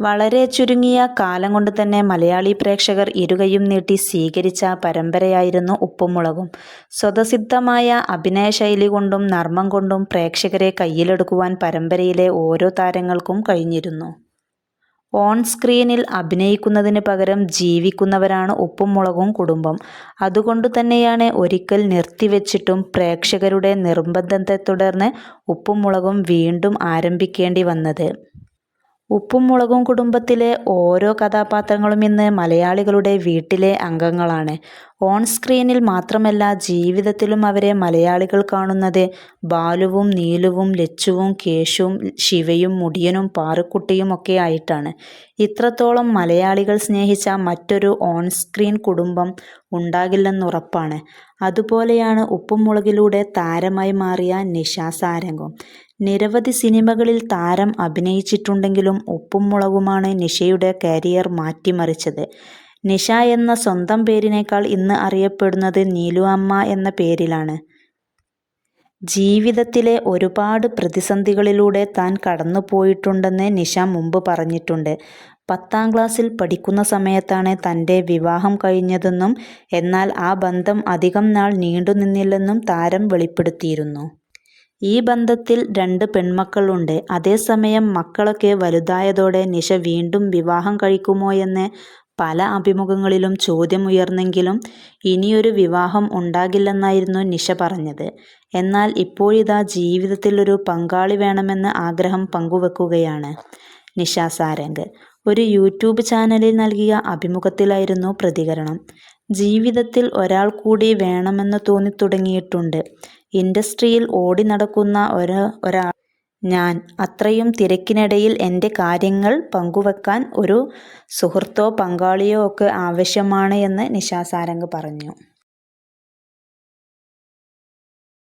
വളരെ ചുരുങ്ങിയ കാലം കൊണ്ട് തന്നെ മലയാളി പ്രേക്ഷകർ ഇരുകയും നീട്ടി സ്വീകരിച്ച പരമ്പരയായിരുന്നു ഉപ്പും മുളകും സ്വതസിദ്ധമായ അഭിനയശൈലി കൊണ്ടും നർമ്മം കൊണ്ടും പ്രേക്ഷകരെ കയ്യിലെടുക്കുവാൻ പരമ്പരയിലെ ഓരോ താരങ്ങൾക്കും കഴിഞ്ഞിരുന്നു. ഓൺ സ്ക്രീനിൽ അഭിനയിക്കുന്നതിന് പകരം ജീവിക്കുന്നവരാണ് ഉപ്പും മുളകും കുടുംബം. അതുകൊണ്ട് തന്നെയാണ് ഒരിക്കൽ നിർത്തിവെച്ചിട്ടും പ്രേക്ഷകരുടെ നിർബന്ധത്തെ തുടർന്ന് ഉപ്പും മുളകും വീണ്ടും ആരംഭിക്കേണ്ടി വന്നത്. ഉപ്പും മുളകും കുടുംബത്തിലെ ഓരോ കഥാപാത്രങ്ങളും ഇന്ന് മലയാളികളുടെ വീട്ടിലെ അംഗങ്ങളാണ്. ഓൺ സ്ക്രീനിൽ മാത്രമല്ല ജീവിതത്തിലും അവരെ മലയാളികൾ കാണുന്നത് ബാലുവും നീലുവും ലച്ചുവും കേശുവും ശിവയും മുടിയനും പാറക്കുട്ടിയും ഒക്കെ ആയിട്ടാണ്. ഇത്രത്തോളം മലയാളികൾ സ്നേഹിച്ച മറ്റൊരു ഓൺ സ്ക്രീൻ കുടുംബം ഉണ്ടാകില്ലെന്നുറപ്പാണ്. അതുപോലെയാണ് ഉപ്പും മുളകിലൂടെ താരമായി മാറിയ നിഷ സാരംഗം. നിരവധി സിനിമകളിൽ താരം അഭിനയിച്ചിട്ടുണ്ടെങ്കിലും ഉപ്പും മുളകുമാണ് നിഷയുടെ കരിയർ മാറ്റിമറിച്ചത്. നിഷ എന്ന സ്വന്തം പേരിനേക്കാൾ ഇന്ന് അറിയപ്പെടുന്നത് നീലു അമ്മ എന്ന പേരിലാണ്. ജീവിതത്തിലെ ഒരുപാട് പ്രതിസന്ധികളിലൂടെ താൻ കടന്നുപോയിട്ടുണ്ടെന്ന് നിഷ മുമ്പ് പറഞ്ഞിട്ടുണ്ട്. പത്താം ക്ലാസ്സിൽ പഠിക്കുന്ന സമയത്താണ് തന്റെ വിവാഹം കഴിഞ്ഞതെന്നും എന്നാൽ ആ ബന്ധം അധികം നാൾ നീണ്ടുനിന്നില്ലെന്നും താരം വെളിപ്പെടുത്തിയിരുന്നു. ഈ ബന്ധത്തിൽ രണ്ട് പെൺമക്കളുണ്ട്. അതേസമയം മക്കളൊക്കെ വലുതായതോടെ നിഷ വീണ്ടും വിവാഹം കഴിക്കുമോ എന്ന് പല അഭിമുഖങ്ങളിലും ചോദ്യമുയർന്നെങ്കിലും ഇനിയൊരു വിവാഹം ഉണ്ടാകില്ലെന്നായിരുന്നു നിഷ പറഞ്ഞത്. എന്നാൽ ഇപ്പോഴിതാ ജീവിതത്തിൽ ഒരു പങ്കാളി വേണമെന്ന് ആഗ്രഹം പങ്കുവെക്കുകയാണ്. നിഷ സാരംഗ് ഒരു യൂട്യൂബ് ചാനലിൽ നൽകിയ അഭിമുഖത്തിലായിരുന്നു പ്രതികരണം. ജീവിതത്തിൽ ഒരാൾ കൂടി വേണമെന്ന് തോന്നിത്തുടങ്ങിയിട്ടുണ്ട്. ഇൻഡസ്ട്രിയിൽ ഓടി നടക്കുന്ന ഒരു ഒരാൾ. ഞാൻ അത്രയും തിരക്കിനിടയിൽ എന്റെ കാര്യങ്ങൾ പങ്കുവെക്കാൻ ഒരു സുഹൃത്തോ പങ്കാളിയോ ഒക്കെ ആവശ്യമാണ് എന്ന് നിഷ സാരംഗ് പറഞ്ഞു.